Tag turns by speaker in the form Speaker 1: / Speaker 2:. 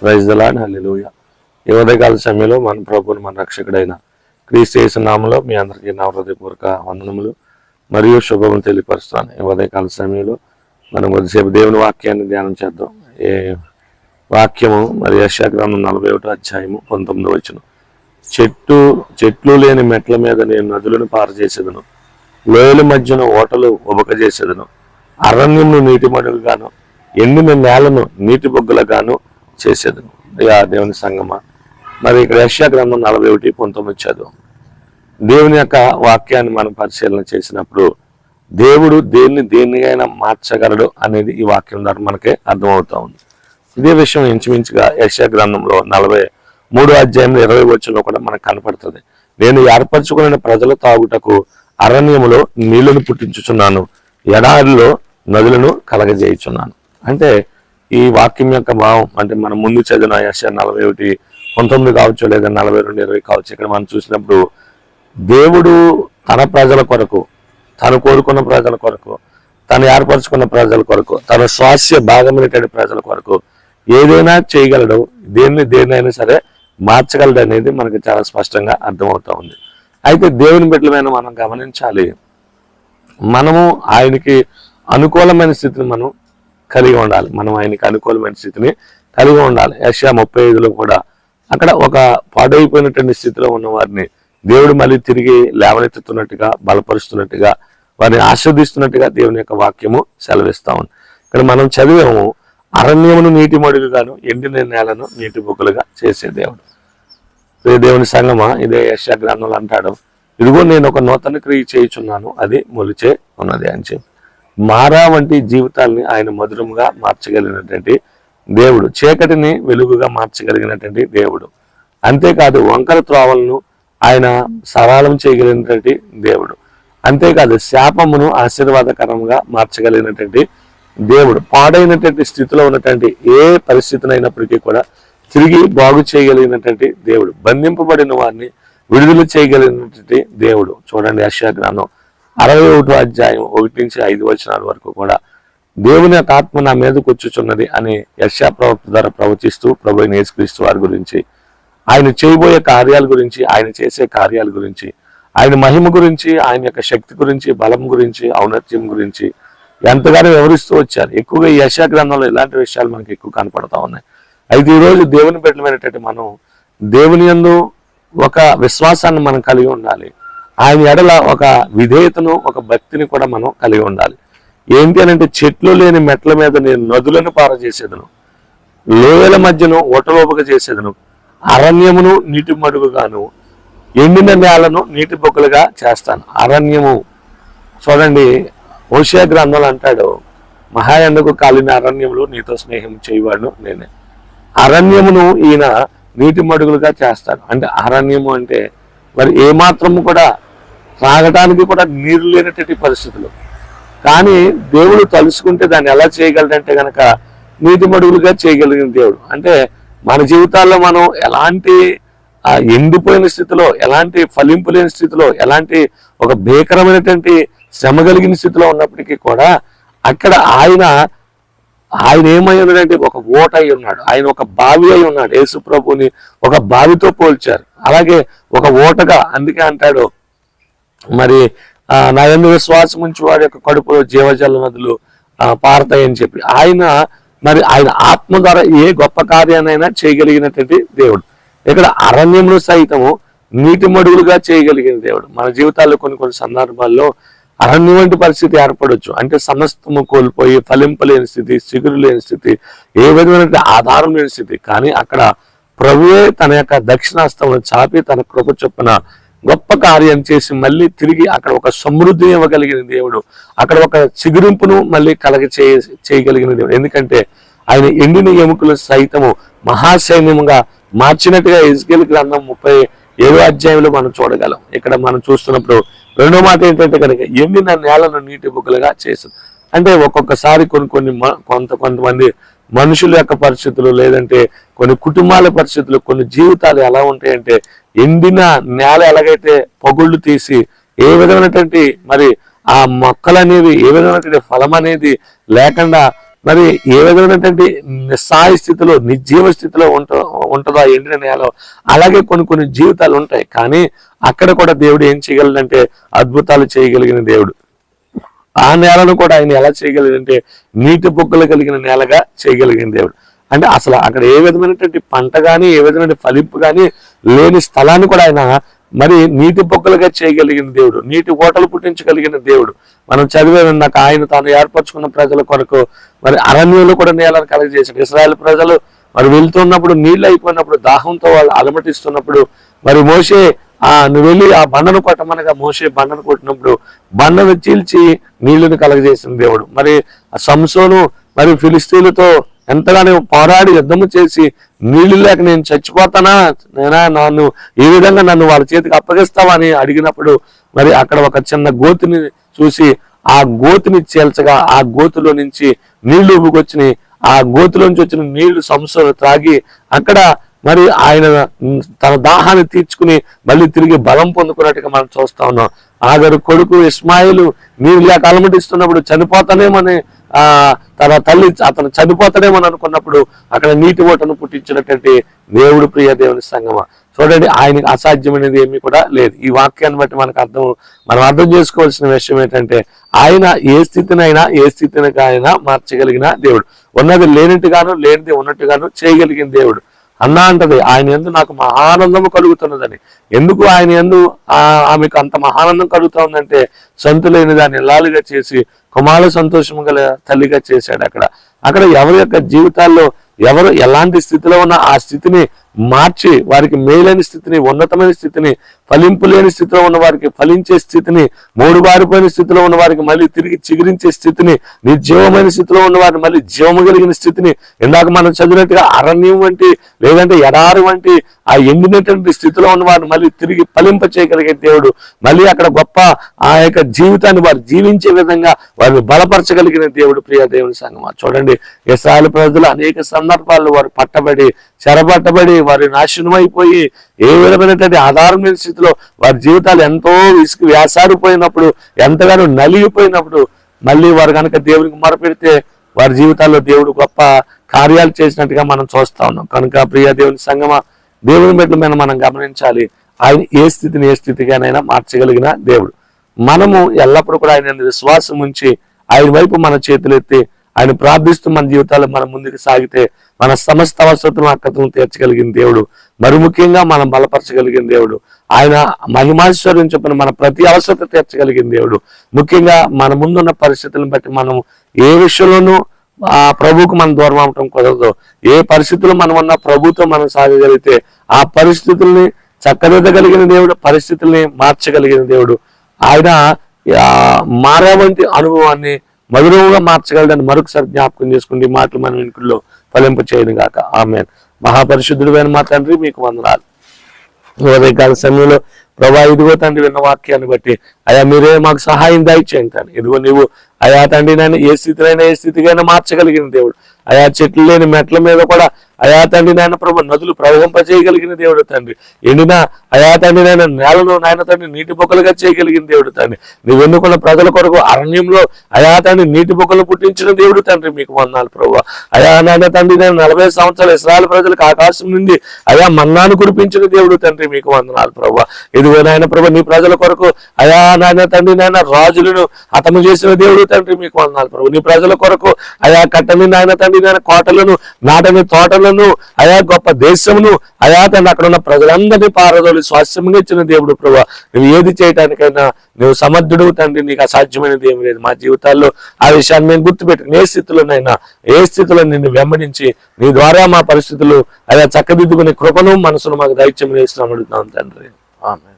Speaker 1: Praise the Lord హల్లెలూయ ఈ ఉదయకాల సమయంలో మన ప్రభుని మన రక్షకుడైన క్రీస్తు యేసు నామంలో మీ అందరికీ నా హృదయపూర్వక వందనములు మరియు శుభములు తెలియపరుస్తాను. ఈ ఉదయకాల సమయంలో మనం కొద్దిసేపు దేవుని వాక్యాన్ని ధ్యానం చేద్దాం. ఏ వాక్యము మరి యశాగ్రంథం నలభై ఒకటో అధ్యాయము పంతొమ్మిదో వచ్చిన చెట్టు చెట్లు లేని మెట్ల మీద నేను నదులను పారచేసేదను లోయల మధ్యన ఓటలు ఉబకజేసేదను అరణ్యమును నీటి మడుగుగాను ఎండిన నేలను నీటి బొగ్గులుగాను చేసేది. యా దేవుని సంగమా. మరి ఇక్కడ యష్యా గ్రంథం నలభై ఒకటి పంతొమ్మిది చదువు. దేవుని యొక్క వాక్యాన్ని మనం పరిశీలన చేసినప్పుడు దేవుడు దేన్ని దేనికైనా మార్చగలడు అనేది ఈ వాక్యం ద్వారా మనకి అర్థమవుతా ఉంది. ఇదే విషయం ఇంచుమించుగా యశ్యా గ్రంథంలో నలభై మూడు అధ్యాయంలో ఇరవై వచ్చంలో కూడా మనకు కనపడుతుంది. నేను ఏర్పరచుకున్న ప్రజల తాగుటకు అరణ్యములో నీళ్ళను పుట్టించుచున్నాను. ఎడారిలో నదులను కలగజేయుచున్నాను. అంటే ఈ వాక్యం యొక్క భావం అంటే మనం ముందు చదివిన యశ నలభై ఒకటి పంతొమ్మిది కావచ్చు లేదా నలభై రెండు ఇరవై కావచ్చు ఇక్కడ మనం చూసినప్పుడు దేవుడు తన ప్రజల కొరకు తను కోరుకున్న ప్రజల కొరకు తను ఏర్పరచుకున్న ప్రజల కొరకు తన స్వాస్య భాగమైనటువంటి ప్రజల కొరకు ఏదైనా చేయగలడు దేన్ని దేన్నైనా సరే మార్చగలడు అనేది మనకి చాలా స్పష్టంగా అర్థమవుతా ఉంది. అయితే దేవుని బిడ్డలమైన మనం గమనించాలి మనము ఆయనకి అనుకూలమైన స్థితిని మనం కలిగి ఉండాలి. మనం ఆయనకి అనుకూలమైన స్థితిని కలిగి ఉండాలి. యశా ముప్పై ఐదులో కూడా అక్కడ ఒక పాడైపోయినటువంటి స్థితిలో ఉన్న వారిని దేవుడు మళ్ళీ తిరిగి లేవనెత్తుతున్నట్టుగా బలపరుస్తున్నట్టుగా వారిని ఆస్వాదిస్తున్నట్టుగా దేవుని యొక్క వాక్యము సెలవిస్తా ఉంది. ఇక్కడ మనం చదివాము అరణ్యమును నీటి మడుగుగాను ఎండిన నేలను నీటి బొక్కలుగా చేసే దేవుడు. ఇదే దేవుని సంగమా? ఇదే యశా గ్రంథంలో అంటాడు ఇదిగో నేను ఒక నూతన క్రియ చేయుచున్నాను అది మొలిచే ఉన్నది అని చెప్పి. మారా వంటి జీవితాల్ని ఆయన మధురంగా మార్చగలిగినటువంటి దేవుడు. చీకటిని వెలుగుగా మార్చగలిగినటువంటి దేవుడు. అంతేకాదు వంకర త్రోవలను ఆయన సరళం చేయగలిగినటువంటి దేవుడు. అంతేకాదు శాపమును ఆశీర్వాదకరంగా మార్చగలిగినటువంటి దేవుడు. పాడైనటువంటి స్థితిలో ఉన్నటువంటి ఏ పరిస్థితిని అయినప్పటికీ కూడా తిరిగి బాగు చేయగలిగినటువంటి దేవుడు. బంధింపబడిన వారిని విడుదల చేయగలిగినటువంటి దేవుడు. చూడండి యెషయా అరవై ఒకటో అధ్యాయం ఒకటి నుంచి ఐదు వచనాల వరకు కూడా దేవుని యొక్క ఆత్మ నా మీదకు వచ్చుచున్నది అని యశా ప్రవక్త ద్వారా ప్రవచిస్తూ ప్రభు అయిన వారి గురించి ఆయన చేయబోయే కార్యాల గురించి ఆయన చేసే కార్యాల గురించి ఆయన మహిమ గురించి ఆయన యొక్క శక్తి గురించి బలం గురించి ఔన్నత్యం గురించి ఎంతగానో వివరిస్తూ వచ్చారు. ఎక్కువగా ఈ యశా గ్రంథంలో ఇలాంటి విషయాలు మనకి ఎక్కువ కనపడతా ఉన్నాయి. అయితే ఈరోజు దేవుని బిడ్డలమైనటువంటి మనం దేవుని యందు ఒక విశ్వాసాన్ని మనం కలిగి ఉండాలి. ఆయన ఎడల ఒక విధేయతను ఒక భక్తిని కూడా మనం కలిగి ఉండాలి. ఏంటి అని అంటే చెట్లు లేని మెట్ల మీద నేను నదులను పారజేసేదను లోయల మధ్యను ఓటలోపక చేసేదను. అరణ్యమును నీటి మడుగుగాను ఎండిన నేలను నీటి బొక్కలుగా చేస్తాను. అరణ్యము. చూడండి ఓషియా గ్రంథాలు అంటాడు మహాయండకు కాలిన అరణ్యములు నీతో స్నేహం చేయవాడు నేనే. అరణ్యమును ఈయన నీటి మడుగులుగా చేస్తాడు. అంటే అరణ్యము అంటే మరి ఏమాత్రము కూడా త్రాగటానికి కూడా నీరు లేనటువంటి పరిస్థితులు. కానీ దేవుడు తలుసుకుంటే దాన్ని ఎలా చేయగలడంటే కనుక నీటి మడుగులుగా చేయగలిగిన దేవుడు. అంటే మన జీవితాల్లో మనం ఎలాంటి ఆ ఎండిపోయిన స్థితిలో ఎలాంటి ఫలింపు లేని స్థితిలో ఎలాంటి ఒక భీకరమైనటువంటి శ్రమ కలిగిన స్థితిలో ఉన్నప్పటికీ కూడా అక్కడ ఆయన ఆయన ఏమై ఉన్నాడంటే ఒక ఓట అయి ఉన్నాడు. ఆయన ఒక బావి అయి ఉన్నాడు. యేసు ప్రభుని ఒక బావితో పోల్చారు. అలాగే ఒక ఓటగా అందుకే అంటాడు మరి ఆ, నా ఎందు విశ్వాసం ఉంచి వాడి యొక్క కడుపులో జీవజల నదులు పారతాయని చెప్పి. ఆయన మరి ఆయన ఆత్మ ద్వారా ఏ గొప్ప కార్యాన్నైనా చేయగలిగినటువంటి దేవుడు. ఇక్కడ అరణ్యంలో సైతము నీటి మడుగులుగా చేయగలిగిన దేవుడు. మన జీవితాల్లో కొన్ని కొన్ని సందర్భాల్లో అరణ్యం వంటి పరిస్థితి ఏర్పడవచ్చు అంటే సమస్తము కోల్పోయి ఫలింపలేని స్థితి చిగురు లేని స్థితి ఏ విధమైన ఆధారం లేని స్థితి. కానీ అక్కడ ప్రభువే తన యొక్క దక్షిణాస్తమును చాపి తన కృప చొప్పున గొప్ప కార్యం చేసి మళ్ళీ తిరిగి అక్కడ ఒక సమృద్ధి ఇవ్వగలిగిన దేవుడు. అక్కడ ఒక చిగురింపును మళ్ళీ కలగ చేయ చేయగలిగిన దేవుడు. ఎందుకంటే ఆయన ఎండిన ఎముకలు సైతము మహాసైన్యముగా మార్చినట్టుగా ఇజ్గేల్ గ్రంథం ముప్పై ఏడో అధ్యాయంలో మనం చూడగలం. ఇక్కడ మనం చూస్తున్నప్పుడు రెండో మాట ఏంటంటే కనుక ఎండిన నేలను నీటి బుగ్గలుగా చేసింది అంటే ఒక్కొక్కసారి కొన్ని కొన్ని మ- కొంత కొంతమంది మనుషుల యొక్క పరిస్థితులు లేదంటే కొన్ని కుటుంబాల పరిస్థితులు కొన్ని జీవితాలు ఎలా ఉంటాయంటే ఎండిన నేల ఎలాగైతే పగుళ్ళు తీసి ఏ విధమైనటువంటి మరి ఆ మొక్కలు అనేవి ఏ విధమైనటువంటి ఫలం అనేది లేకుండా మరి ఏ విధమైనటువంటి నిస్సాయ స్థితిలో నిర్జీవ స్థితిలో ఉంట ఉంటుందో ఎండిన నేల అలాగే కొన్ని కొన్ని జీవితాలు ఉంటాయి. కానీ అక్కడ కూడా దేవుడు ఏం చేయగలడంటే అద్భుతాలు చేయగలిగిన దేవుడు. ఆ నేలను కూడా ఆయన ఎలా చేయగలిగంటే నీటి బొగ్గలు కలిగిన నేలగా చేయగలిగిన దేవుడు. అంటే అసలు అక్కడ ఏ విధమైనటువంటి పంట కానీ ఏ విధమైన ఫలింపు కానీ లేని స్థలాన్ని కూడా ఆయన మరి నీటి బొక్కలుగా చేయగలిగిన దేవుడు నీటి ఓటలు పుట్టించగలిగిన దేవుడు. మనం చదివే నాకు ఆయన తాను ఏర్పరచుకున్న ప్రజల కొరకు మరి అరణ్యంలో కూడా నేలను కలగజేశాడు. ఇస్రాయల్ ప్రజలు మరి వెళ్తున్నప్పుడు నీళ్ళు అయిపోయినప్పుడు దాహంతో వాళ్ళు అలమటిస్తున్నప్పుడు మరి మోసే ఆ నువ్వు వెళ్ళి ఆ బండను కొట్టమనగా మోసే బండను కొట్టినప్పుడు బండను చీల్చి నీళ్ళను కలగజేసిన దేవుడు. మరి ఆ సంసోను మరి ఫిలిస్తీన్లతో ఎంతగానో పోరాడి యుద్ధము చేసి నీళ్ళు లేక నేను చచ్చిపోతానా? నేనా? నన్ను ఏ విధంగా నన్ను వాళ్ళ చేతికి అప్పగిస్తావా అని అడిగినప్పుడు మరి అక్కడ ఒక చిన్న గోతిని చూసి ఆ గోతిని చేల్చగా ఆ గోతులో నుంచి నీళ్ళు ఉబ్బుకొచ్చినాయి ఆ గోతులోంచి వచ్చిన నీళ్ళు సంస్థలు త్రాగి అక్కడ మరి ఆయన తన దాహాన్ని తీర్చుకుని మళ్ళీ తిరిగి బలం పొందుకున్నట్టుగా మనం చూస్తా ఉన్నాం. ఆగరు కొడుకు ఇస్మాయిలు నీళ్ళు లేక అలమటిస్తున్నప్పుడు చనిపోతానేమని ఆ తన తల్లి అతను చనిపోతాడేమని అనుకున్నప్పుడు అక్కడ నీటి ఓటను పుట్టించినటువంటి దేవుడు ప్రియ దేవుని సంగమ. చూడండి ఆయనకి అసాధ్యమైనది ఏమీ కూడా లేదు. ఈ వాక్యాన్ని బట్టి మనకు అర్థం మనం అర్థం చేసుకోవాల్సిన విషయం ఏంటంటే ఆయన ఏ స్థితినైనా ఏ స్థితినికైనా మార్చగలిగిన దేవుడు. ఉన్నది లేనట్టుగాను లేనిది ఉన్నట్టుగాను చేయగలిగిన దేవుడు. అన్నా అంటది ఆయన ఎందు నాకు మహానందము కలుగుతున్నదని. ఎందుకు ఆయన ఎందు ఆమెకు అంత మహానందం కలుగుతా ఉందంటే సంతులైన దాన్ని ఇల్లాలుగా చేసి కుమారు సంతోషము గల తల్లిగా చేశాడు అక్కడ. అక్కడ ఎవరి యొక్క జీవితాల్లో ఎవరు ఎలాంటి స్థితిలో ఉన్న ఆ స్థితిని మార్చి వారికి మేలైన స్థితిని ఉన్నతమైన స్థితిని ఫలింపు లేని స్థితిలో ఉన్న వారికి ఫలించే స్థితిని మూడు బారిపోయిన స్థితిలో ఉన్న వారికి మళ్ళీ తిరిగి చిగురించే స్థితిని నిర్జీవమైన స్థితిలో ఉన్న వారిని మళ్ళీ జీవము కలిగిన స్థితిని ఇందాక మనం చదివినట్టుగా అరణ్యం వంటి లేదంటే ఎడారి వంటి ఆ ఎండినటువంటి స్థితిలో ఉన్న వారిని మళ్ళీ తిరిగి ఫలింప చేయగలిగే దేవుడు. మళ్ళీ అక్కడ గొప్ప ఆ యొక్క జీవితాన్ని వారు జీవించే విధంగా వారిని బలపరచగలిగిన దేవుడు ప్రియ దేవుని సంగమా. చూడండి ఇస్రాయల్ ప్రజలు అనేక సందర్భాల్లో వారు పట్టబడి చెరబట్టబడి వారి నాశనం అయిపోయి ఏ విధమైనటువంటి ఆధారం లేని స్థితిలో వారి జీవితాలు ఎంతో ఇసుకు వ్యాసారిపోయినప్పుడు ఎంతగానో నలిగిపోయినప్పుడు మళ్ళీ వారు కనుక దేవునికి మొరపెడితే వారి జీవితాల్లో దేవుడు గొప్ప కార్యాలు చేసినట్టుగా మనం చూస్తా ఉన్నాం. కనుక ప్రియ దేవుని సంగమ దేవుని మెట్ల మీద మనం గమనించాలి. ఆయన ఏ స్థితిని ఏ స్థితిగానైనా మార్చగలిగిన దేవుడు. మనము ఎల్లప్పుడూ కూడా ఆయన విశ్వాసం ఉంచి ఆయన వైపు మన చేతులు ఎత్తి ఆయన ప్రార్థిస్తూ మన జీవితాలు మనం ముందుకు సాగితే మన సమస్త అవసరతను అక్కతను తీర్చగలిగిన దేవుడు. మరి ముఖ్యంగా మనం బలపరచగలిగిన దేవుడు. ఆయన మహిమాశ్వర్యం చెప్పిన మన ప్రతి అవసరత తీర్చగలిగిన దేవుడు. ముఖ్యంగా మన ముందున్న పరిస్థితులను బట్టి మనం ఏ విషయంలోనూ ఆ ప్రభువుకు మనం దూరం అవటం కుదరదు. ఏ పరిస్థితులు మనం ఉన్న ప్రభుత్వం మనం సాగగలిగితే ఆ పరిస్థితుల్ని చక్కదిద్దగలిగిన దేవుడు పరిస్థితుల్ని మార్చగలిగిన దేవుడు. ఆయన మారావంటి అనుభవాన్ని మధురంగా మార్చగలడని మరొకసారి జ్ఞాపకం చేసుకుంటే ఈ మాటలు మన వెనుకల్లో ఫలింప చేయను గాక. ఆమె మహాపరిశుద్ధుడైన మా తండ్రి మీకు వందనాలు. ఉదయకాల సమయంలో ప్రభా ఇదిగో తండ్రి విన్న వాక్యాన్ని బట్టి అయా మీరే మాకు సహాయం దయచేయండి తండ్రి. ఇదిగో నువ్వు అయా తండ్రి నన్ను ఏ స్థితిలో ఏ స్థితికైనా మార్చగలిగిన దేవుడు. అయా చెట్లు లేని మెట్ల మీద కూడా అయా తండ్రి నాయన ప్రభు నదులు ప్రవహింపజేయగలిగిన దేవుడు తండ్రి. ఎండిన అయా తండ్రి నాయన నేలను నాయన తండ్రి నీటి బొక్కలుగా చేయగలిగిన దేవుడు తండ్రి. నువ్వు ఎన్నుకున్న ప్రజల కొరకు అరణ్యంలో అయా తండ్రి నీటి బొక్కలు పుట్టించిన దేవుడు తండ్రి మీకు వందాలు ప్రభు. అయా నాయన తండ్రి నేను నలభై సంవత్సరాలు ఇస్రాయల్ ప్రజలకు ఆకాశం నుండి అయా మన్నాను కురిపించిన దేవుడు తండ్రి మీకు వందనాలు ప్రభు. ఇదిగో నాయన ప్రభు నీ ప్రజల కొరకు అయా నాయన తండ్రి నాయన రాజులను హతము చేసిన దేవుడు తండ్రి మీకు వందనాలు ప్రభు. నీ ప్రజల కొరకు అయా కట్టని నాయన తండ్రి నాయన కోటలను నాటని తోటలను అయా గొప్ప దేశమును అయా తండ్రి అక్కడ ఉన్న ప్రజలందరినీ పారదోలి స్వాస్థ్యంగా ఇచ్చిన దేవుడు ప్రభా నువ్వు ఏది చేయటానికైనా నువ్వు సమర్థుడు తండ్రి నీకు అసాధ్యమైనది ఏమి లేదు. మా జీవితాల్లో ఆ విషయాన్ని మేము గుర్తుపెట్టుకుని ఏ స్థితిలోనైనా ఏ స్థితిలో నిన్ను వెంబడించి నీ ద్వారా మా పరిస్థితులు అలా చక్కదిద్దుకునే కృపను మనసును మాకు దైత్యం వేస్తున్నాం అడుగుతాం తండ్రి. ఆమె